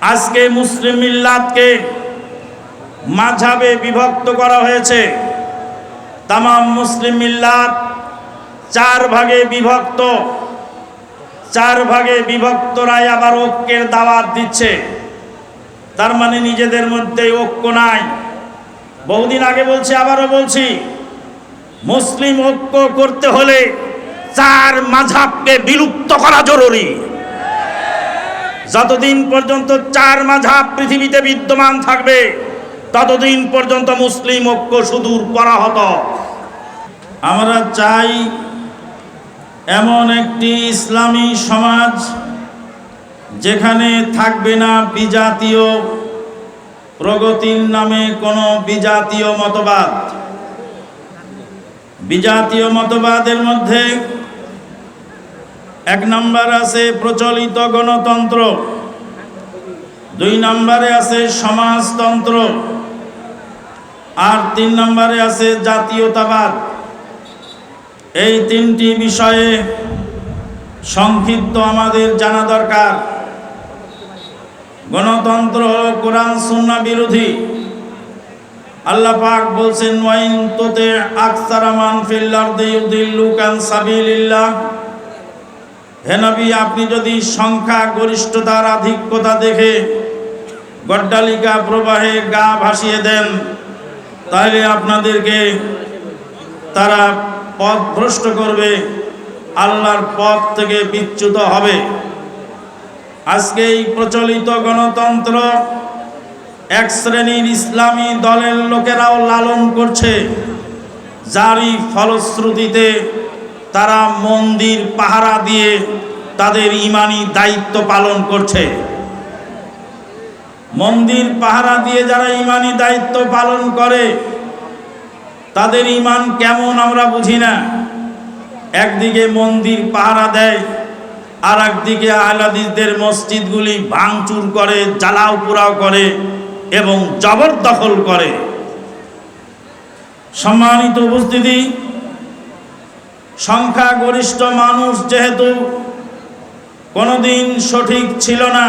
আজকে মুসলিম মিল্লাতকে মাঝাবে বিভক্ত করা হয়েছে। তাম মুসলিম মিল্লাত চার ভাগে বিভক্ত। চার ভাগে বিভক্তরাই আবার ঐক্যের দাওয়াত দিচ্ছে। তার মানে নিজেদের মধ্যে ঐক্য নাই। বহুদিন আগে বলছি, আবারও বলছি, মুসলিম ঐক্য করতে হলে চার মাঝাবকে বিলুপ্ত করা জরুরি। যতদিন পর্যন্ত চার মাঝাব পৃথিবীতে বিদ্যমান থাকবে, ততদিন পর্যন্ত মুসলিম ঐক্য সুদূর করা পরাহত আমরা চাই এমন একটি ইসলামী সমাজ যেখানে থাকবে না বিজাতীয় প্রগতির নামে কোনো বিজাতীয় মতবাদ। বিজাতীয় মতবাদের মধ্যে এক নম্বর আছে প্রচলিত গণতন্ত্র। দুই নম্বরে আছে সমাজতন্ত্র। আর তিন নম্বরে আছে জাতীয়তাবাদ। এই তিনটি বিষয়ে সংক্ষিপ্ত আমাদের জানা দরকার। গণতন্ত্র হল কোরআন, সুন্না বিরোধী। আল্লাহ পাক বলছেন, ওয়াইন তোতে আকসারামান ফিল আরদি ইউদিল্লুকান সাবিলিল্লাহ। হে নবী, আপনি যদি সংখ্যা গরিষ্ঠতার আধিক্যতা দেখে গড্ডালিকা প্রবাহে গা ভাসিয়ে দেন, তাহলে আপনাদেরকে তারা পথ ভ্রষ্ট করবে, আল্লাহর পথ থেকে বিচ্যুত হবে। আজকে এই প্রচলিত গণতন্ত্র এক শ্রেণির ইসলামী দলের লোকেরাও লালন করছে, যারই ফলশ্রুতিতে তারা মন্দির পাহারা দিয়ে তাদের ইমানি দায়িত্ব পালন করছে। মন্দির পাহারা দিয়ে যারা ইমানি দায়িত্ব পালন করে, তাদের ইমান কেমন আমরা বুঝি না। একদিকে মন্দির পাহারা দেয় আর একদিকে আহলাদিসদের মসজিদগুলি ভাঙচুর করে, জ্বালাও পোড়াও করে এবং জবরদখল করে। সম্মানিত উপস্থিতি সংখ্যাগরিষ্ঠ মানুষ যেহেতু কোনোদিন সঠিক ছিল না,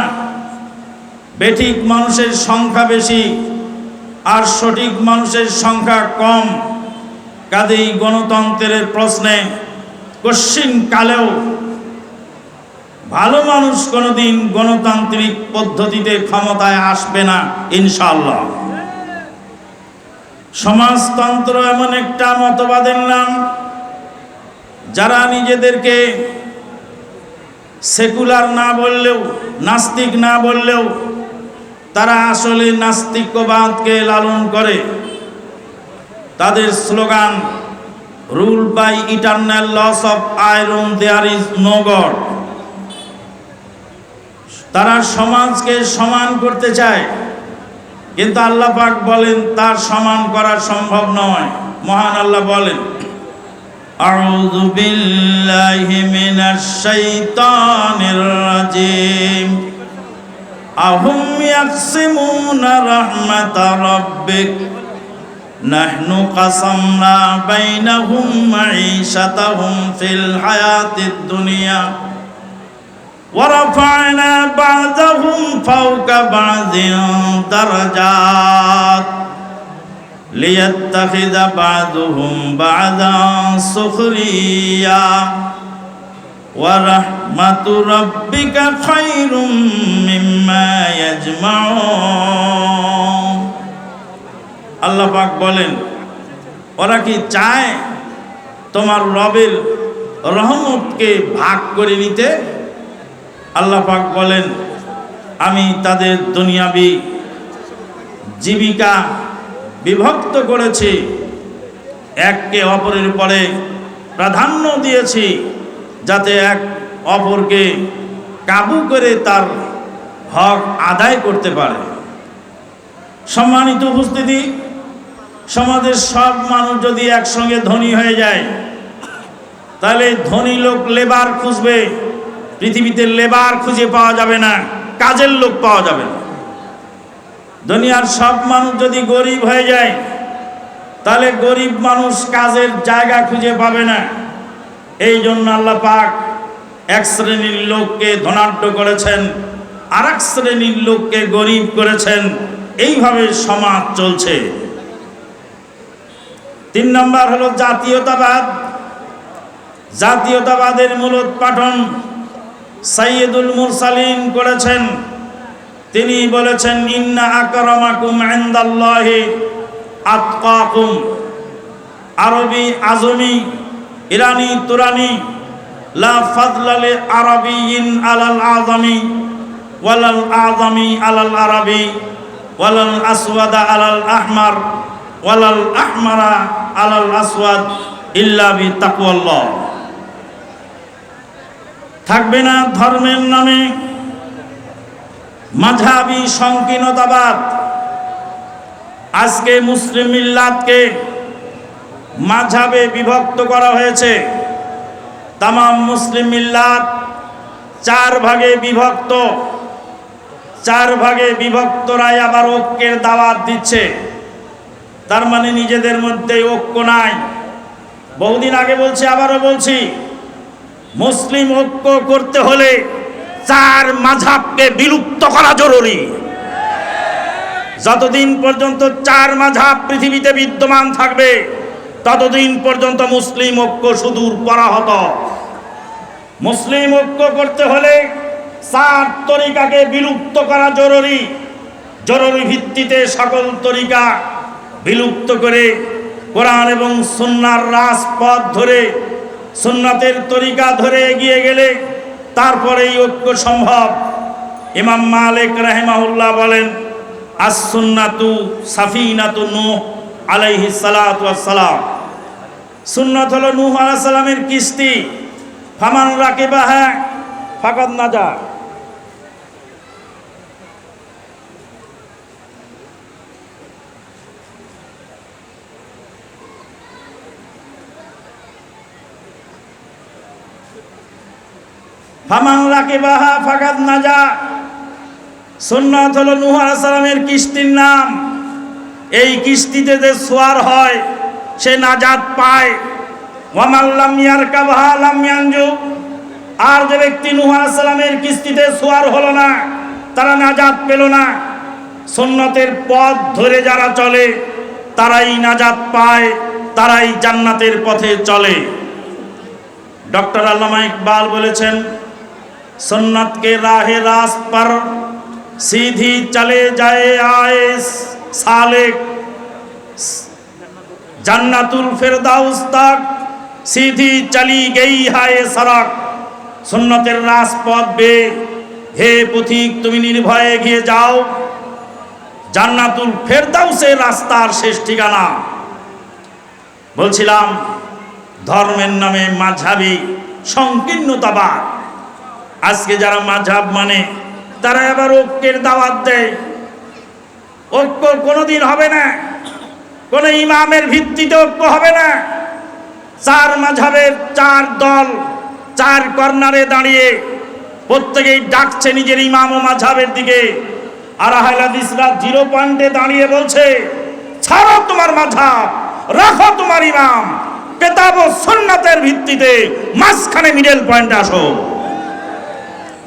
বেঠিক মানুষের সংখ্যা বেশি আর সঠিক মানুষের সংখ্যা কম, কাজেই গণতন্ত্রের প্রশ্নে কশ্চিন কালেও ভালো মানুষ কোনোদিন গণতান্ত্রিক পদ্ধতিতে ক্ষমতায় আসবে না ইনশাল্লাহ সমাজতন্ত্র এমন একটা মতবাদের নাম যারা নিজেদেরকে সেকুলার না বললেও, নাস্তিক না বললেও, তারা আসলে নাস্তিক্যবাদকে লালন করে। তাদের slogan rule by eternal laws of iron there is no God তারা সমাজকে সমান করতে চায়, কিন্তু আল্লাহ পাক বলেন, তার সমান করা সম্ভব নয়। মহান আল্লাহ বলেন। أعوذ بالله من الشيطان الرجيم أهم يقسمون رحمة ربك نحن قسمنا بينهم معيشتهم في الحياة الدنيا ورفعنا بعضهم فوق بعض درجات লিয়াত্তাখিযা বা'দুহুম বা'দান সুখরিয়া ওয়া রাহমাতু রাব্বিকা খায়রুম মিম্মা ইয়াজমাউন আল্লাহ পাক বলেন, ওরা কি চায় তোমার রবের রহমতকে ভাগ করে নিতে? আল্লাহ পাক বলেন, আমি তাদের দুনিয়াবি জীবিকা বিভক্ত করেছি। এককে অপরের পরে প্রাধান্য দিয়েছি যাতে এক অপরকে কাবু করে তার হক আদায় করতে পারে। সম্মানিত উপস্থিতি, সমাজের সব মানুষ যদি একসঙ্গে ধনী হয়ে যায়, তাহলে ধনী লোক লেবার খুঁজবে, পৃথিবীতে লেবার খুঁজে পাওয়া যাবে না, কাজের লোক পাওয়া যাবে না। দুনিয়ার সব মানুষ যদি গরিব হয়ে যায়, তাহলে গরিব মানুষ কাজের জায়গা খুঁজে পাবে না। এই জন্য আল্লাহ পাক এক শ্রেণির লোককে ধনাঢ্য করেছেন আর এক শ্রেণির লোককে গরিব করেছেন। এইভাবে সমাজ চলছে। তিন নম্বর হলো জাতীয়তাবাদ। জাতীয়তাবাদের মূলোৎপাটন সাইয়েদুল মুরসালিন করেছেন। তিনি বলেছেন, ইন্না আকরামাকুম ইনদাল্লাহি আতকাকুম, আরবি আজমি, ইরানি তুরানি, লা ফাদলালে আরবিয়িন আলাল আজমি, ওয়ালাল আজমি আলাল আরবি, ওয়ালাল আসওয়াদা আলাল আহমার, ওয়ালাল আহমারা আলাল আসওয়াদ ইল্লা বি তাকওয়াল্লাহ। থাকবে না ধর্মের নামে মাঝাবি সংকীর্ণতাবাদ। আজকে মুসলিম মিল্লাতকে মাঝাবে বিভক্ত করা হয়েছে। তাম মুসলিম মিল্লাত চার ভাগে বিভক্ত। চার ভাগে বিভক্তরাই আবার ঐক্যের দাওয়াত দিচ্ছে। তার মানে নিজেদের মধ্যে ঐক্য নাই। বহুদিন আগে বলছি, আবারও বলছি, মুসলিম ঐক্য করতে হলে চার মাঝাবকে বিলুপ্ত করা জরুরি। যতদিন পর্যন্ত চার মাঝাব পৃথিবীতে বিদ্যমান থাকবে, ততদিন পর্যন্ত মুসলিম ঐক্য সুদূর করা পরাহত মুসলিম ঐক্য করতে হলে চার তরিকাকে বিলুপ্ত করা জরুরি। জরুরি ভিত্তিতে সকল তরিকা বিলুপ্ত করে কোরআন এবং সুন্নার রাজপথ ধরে, সুন্নাতের তরিকা ধরে এগিয়ে গেলে তারপরেই ঐক্য সম্ভব। ইমাম মালিক রাহেমাহুল্লাহ বলেন আসুন্নাতু সাফিনাতু নূহ আলাইহি সালাতু সালাম সুন্নাত হলো নূহ আলাইহিস সালামের কিস্তি। ফামান রাকিবাহা ফাকাদ নাজা। ফামান রাকিবাহা ফাকাদ নাজা। সুন্নাত হলো নূহ সালামের কিস্তির নাম। এই কিস্তিতে যে সোয়ার হয়, সে নাজাত পায়। ওয়ামাল্লাম ইয়ারকাবহা লাম ইয়ানজু। আর যে ব্যক্তি নূহ সালামের কিস্তিতে সোয়ার হলো না, তারা নাজাত পেল না। সুন্নতের পথ ধরে যারা চলে, তারাই নাজাত পায়, তারাই জান্নাতের পথে চলে। ডক্টর আল্লামা ইকবাল বলেছেন سنت রাহে راہ راست پر سیدھی چلے جائے آئے سالک جنت الفردوس تک سیدھی چلی گئی ہے سڑک সুন্নতের রাজপথ বে, হে পথিক, তুমি নির্ভয়ে গিয়ে যাও। জান্নাতুল ফেরদাউসের রাস্তার শেষ ঠিকানা। বলছিলাম, ধর্মের নামে মাঝাবি সংকীর্ণতাবাদ। আজকে যারা মাঝাব মানে তারা এবার ঐক্যের দাওয়াত দেয়। ঐক্য কোনোদিন হবে না। কোন ইমামের ভিত্তিতে ঐক্য হবে না। চার মাঝাবের চার দল, চার কর্নারে দাঁড়িয়ে প্রত্যেকেই ডাকছে নিজের ইমাম ও মাঝাবের দিকে। আর হাইলাদিসরা জিরো পয়েন্টে দাঁড়িয়ে বলছে, ছাড়ো তোমার মাঝাব রাখো তোমার ইমাম। কেতাব ও সন্ন্যাতের ভিত্তিতে মাঝখানে মিডল পয়েন্টে আসো।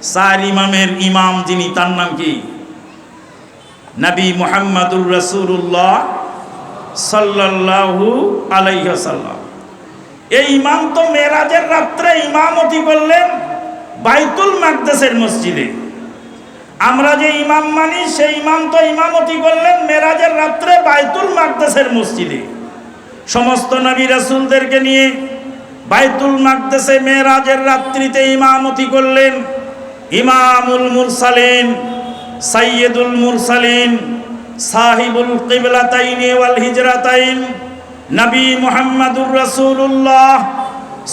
চার ইমামের ইমাম যিনি, তার নাম কি? নবী মোহাম্মদুর রসুল্লাহ সাল্লাল্লাহু আলাইহাল্লাম এই ইমাম তো মেরাজের রাত্রে ইমামতি করলেন বাইতুল মাকদেসের মসজিদে। আমরা যে ইমাম মানি, সেই ইমাম তো ইমামতি করলেন মেরাজের রাত্রে বাইতুল মাকদেসের মসজিদে। সমস্ত নবী রাসূলদেরকে নিয়ে বাইতুল মাকদেসে মেরাজের রাত্রিতে ইমামতি করলেন। ইমামুল মুরসালিন, সাইয়্যিদুল মুরসালিন, সাহিবুল কিবলাতাইন ওয়াল হিজরাতাইন, নবী মুহাম্মদুর রাসূলুল্লাহ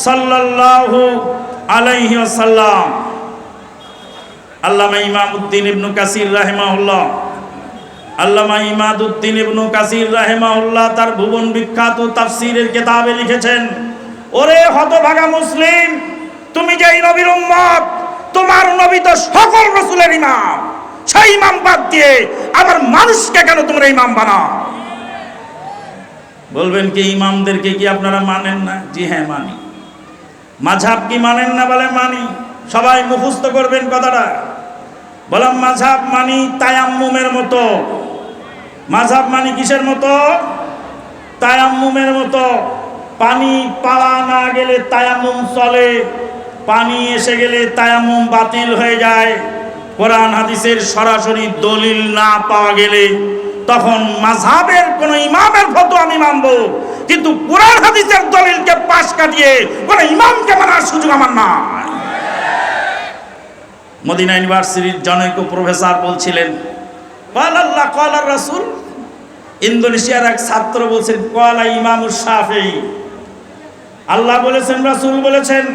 সাল্লাল্লাহু আলাইহি ওয়াসাল্লাম। আল্লামা ইমামউদ্দিন ইবনু কাসির রাহিমাহুল্লাহ, আল্লামা ইমাদউদ্দিন ইবনু কাসির রাহিমাহুল্লাহ তার ভুবন বিখ্যাত তাফসীরের কিতাবে লিখেছেন, ওরে হতভাগা মুসলিম, তুমি যে নবীর উম্মত তোমার নবী তো সকল রসুলের ইমাম। সেই ইমাম বাদ দিয়ে আবার মানুষকে কেন তোমরা ইমাম বানাও? বলবেন কি, ইমামদেরকে কি আপনারা মানেন না? জি হ্যাঁ মানি। মাঝাব কি মানেন না বলে মানি? সবাই মুখস্থ করবেন কথাটা। বললাম মাঝাব মানি তায়াম্মুমের মতো। মাঝাব মানি কিসের মতো? তায়াম্মুমের মতো। পানি পাওয়া না গেলে তায়াম্মুম চলে। পানি এসে গেলে তায়ামুম বাতিল হয়ে যায়। কোরআন হাদিসের সরাসরি দলিল না পাওয়া গেলে তখন মাঝহাবের কোন ইমামের ফটো আমি মানব। কিন্তু কোরআন হাদিসের দলিলকে পাশ কাটিয়ে কোন ইমামকে মানার সুযোগ আমার না মদিনা ইউনিভার্সিটির জনৈক প্রফেসর বলছিলেন কল আল্লাহ রাসুল। ইন্দোনেশিয়ার এক ছাত্র বলছেন, কলা ইমাম শাফি আল্লাহ বলেছেন, রাসুল বলেছেন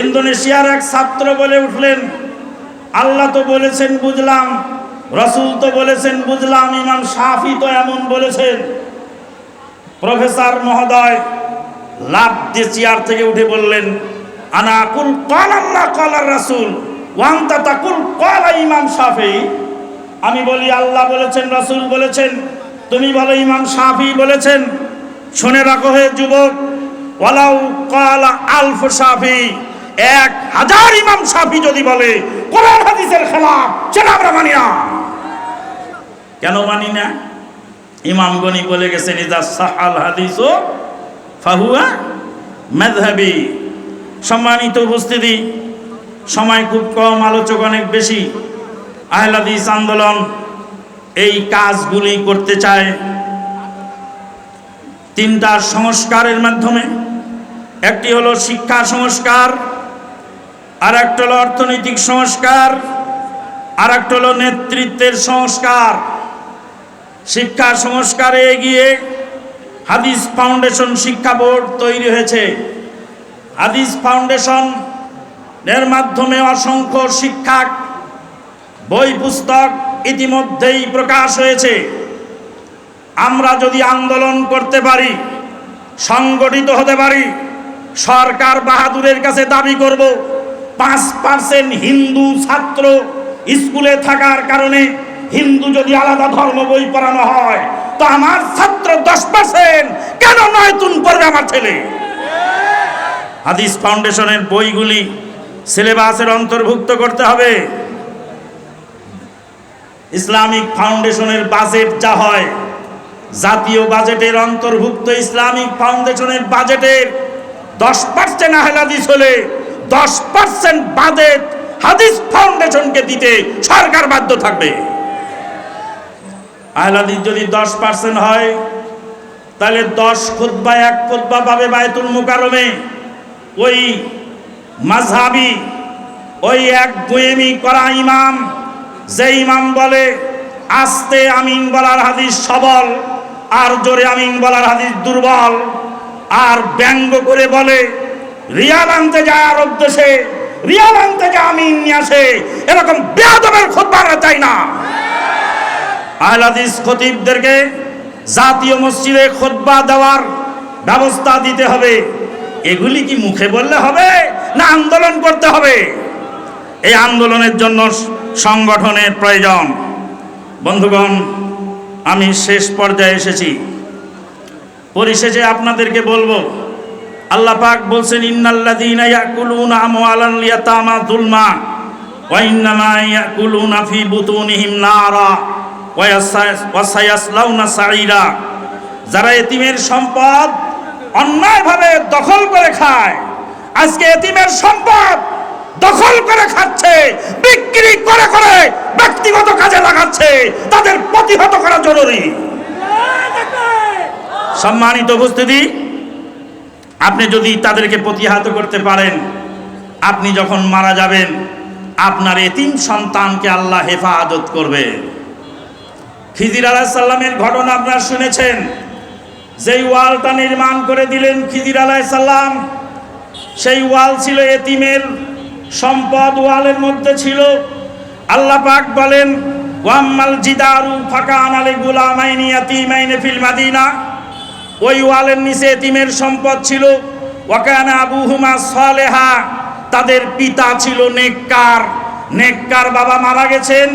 ইন্দোনেশিয়ার এক ছাত্র বলে উঠলেন, আল্লাহ তো বলেছেন বুঝলাম, রসুল তো বলেছেন বুঝলাম, ইমাম সাফি তো এমন বলেছেন। প্রফেসর মহোদয় লাভ দিয়ে চেয়ার থেকে উঠে বললেন আনাকুল কল আল্লাহ কল আর রাসুল ওয়ান্তা তাকুল কল ইমাম শাফি। আমি বলি, আল্লাহ বলেছেন, রাসুল বলেছেন, তুমি বলো ইমাম শাফি বলেছেন? শুনে রাখো হে যুবক, ওয়ালাউ কল আলফ শাফি। এক হাজার ইমাম সাফি যদি বলে, কোরআন, হাদিসের খেলাফ, সেটা আমরা মানি না। কেন মানি না? ইমাম গনি বলে গেছেন, ইদা সাহাল হাদিস ও ফাহুয়া মেধাবি সম্মানিত উপস্থিতি, সময় খুব কম, আলোচক অনেক বেশি। আহলাদিস আন্দোলন এই কাজগুলি করতে চায়। তিনটা সংস্কারের মাধ্যমে, একটি হলো শিক্ষা সংস্কার আর একটা হলো অর্থনৈতিক সংস্কার আর একটা হলো নেতৃত্বের সংস্কার। শিক্ষা সংস্কারে এগিয়ে হাদিস ফাউন্ডেশন শিক্ষা বোর্ড তৈরি হয়েছে। হাদিস ফাউন্ডেশন এর মাধ্যমে অসংখ্য শিক্ষা বই, পুস্তক ইতিমধ্যেই প্রকাশ হয়েছে। আমরা যদি আন্দোলন করতে পারি, সংগঠিত হতে পারি, সরকার বাহাদুরের কাছে দাবি করব পাঁচ পার্সেন্ট হিন্দু ছাত্র স্কুলে থাকার কারণে হিন্দু যদি আলাদা ধর্ম বই পড়ানো হয়, তো আমার ছাত্র দশ পার্সেন্ট কেন নয় তুন পড়বে আমার ছেলে? হাদিস ফাউন্ডেশনের বইগুলি সিলেবাসের অন্তর্ভুক্ত করতে হবে। ইসলামিক ফাউন্ডেশনের বাজেট যা হয়, জাতীয় বাজেটের অন্তর্ভুক্ত ইসলামিক ফাউন্ডেশনের বাজেটের দশ পার্সেন্ট হাদিস হলে দশ পার্সেন্ট বাজেট হাদিস ফাউন্ডেশনকে দিতে সরকার বাধ্য থাকবে। আহলাদিস যদি দশ পার্সেন্ট হয়, তাহলে দশ খুদ্া এক খুদ্া পাবে বায়তুল মুকারমে ওই মাঝহাবি ওই এক গোয়েমি করা ইমাম যে ইমাম বলে, আস্তে আমিন বলার হাদিস সবল, আর জোরে আমিন বলার হাদিস দুর্বল, আর ব্যঙ্গ করে বলে রিয়াল আনতে যায় আরব দেশে রিয়াল আনতে যায় আমিন নিয়ে আসে এরকম বেয়াদবের খোদ্া চাই না। আহলাদিস খতিবদেরকে জাতীয় মসজিদে খোদবা দেওয়ার ব্যবস্থা দিতে হবে। এগুলি কি মুখে বললে হবে না আন্দোলন করতে হবে? এই আন্দোলনের জন্য সংগঠনের প্রয়োজন। বন্ধুগণ, আমি শেষ পর্যায়ে এসেছি। পরিশেষে আপনাদেরকে বলব আল্লাহ পাক বলছেন, ইন্নাল্লাযীনা ইয়াকুলুনা আমওয়ালাল ইয়াতামা যুলমা ওয়া ইন্নামা ইয়াকুলুনা ফি বুতুনিহিম নারা ওয়া সায়াসলাউনা সাঈরা। যারা এতিমের সম্পদ অন্যায়ভাবে দখল করে খায়, আজকে এতিমের সম্পদ দখল করে খাচ্ছে, বিক্রি করে করে ব্যক্তিগত কাজে লাগাচ্ছে, তাদের প্রতিহত করা জরুরি। সম্মানিত উপস্থিতি আপনি যদি তাদেরকে প্রতিহত করতে পারেন, আপনি যখন মারা যাবেন, আপনার এতিম সন্তানকে আল্লাহ হেফাজত করবে। খিজির আলাহিসাল্লামের ঘটনা আপনারা শুনেছেন। যেই ওয়ালটা নির্মাণ করে দিলেন খিজির আলাহিসাল্লাম সেই ওয়াল ছিল এতিমের, সম্পদ ওয়ালের মধ্যে ছিল। আল্লাহ পাক বলেন, ওয়াম্মাল জিদারু ফাকান আলী গুলামাইনি ইয়াতিমাইনে ফিল মাদিনা। ওই ওয়ালের নিচে এতিমের সম্পদ ছিল। ওয়াকানা আবুহুমা সালেহা, তাদের পিতা ছিল নেককার। নেককার বাবা মারা গেছেন,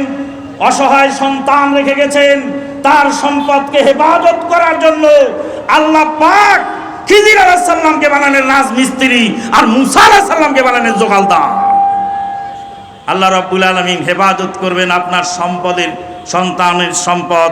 অসহায় সন্তান রেখে গেছেন। তার সম্পদকে হেফাজত করার জন্য আল্লাহ পাক খিজির আলাহিসাল্লামকে বানালেন রাজমিস্ত্রি আর মুসা আলাহিসাল্লামকে বানালেন জোগালদার। আল্লাহ রব্বুল আলমিন হেফাজত করবেন আপনার সম্পদের, সন্তানের সম্পদ।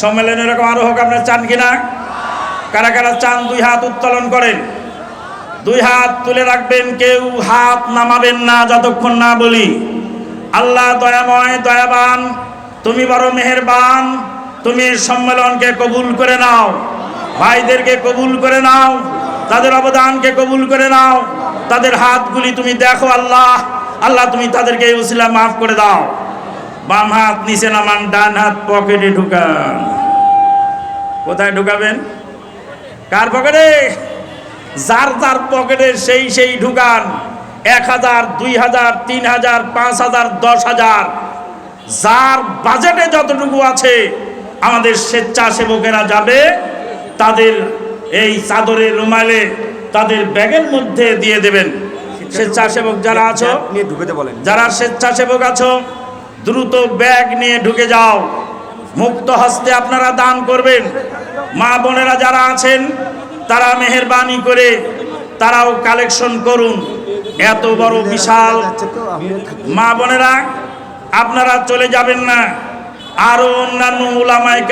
সম্মেলনে এরকম আরও হোক, আপনারা চান কিনা? কারা কারা চান, দুই হাত উত্তোলন করেন। দুই হাত তুলে রাখবেন, কেউ হাত নামাবেন না, যতক্ষণ না বলি। আল্লাহ দয়াময়, দয়াবান, তুমি বড় মেহেরবান, তুমি সম্মেলনকে কবুল করে নাও। ভাইদেরকে কবুল করে নাও, তাদের অবদানকে কবুল করে নাও। তাদের হাতগুলি তুমি দেখো, আল্লাহ আল্লাহ তুমি তাদেরকে এই উসিলা মাফ করে দাও। বাম হাত নিচে নামান ডান হাত পকেটে ঢুকান। কোথায় ঢুকাবেন? কার পকেটে? যার যার পকেটে সেই সেই ঢুকান। এক হাজার দুই হাজার তিন হাজার পাঁচ হাজার দশ হাজার। যার বাজেটে যতটুকু আছে আমাদের স্বেচ্ছাসেবকেরা যাবে তাদের এই চাদরে রুমালে তাদের ব্যাগের মধ্যে দিয়ে দেবেন। স্বেচ্ছাসেবক যারা আছো যারা স্বেচ্ছাসেবক আছো দ্রুত ব্যাগ নিয়ে ঢুকে যাও। মুক্ত হস্তে আপনারা দান করবেন। মা বোনেরা যারা আছেন, তারা মেহরবানি করে তারাও কালেকশন করুন। এত বড় বিশাল মা বোনেরা, আপনারা চলে যাবেন না। আরও অন্যান্য ওলামায়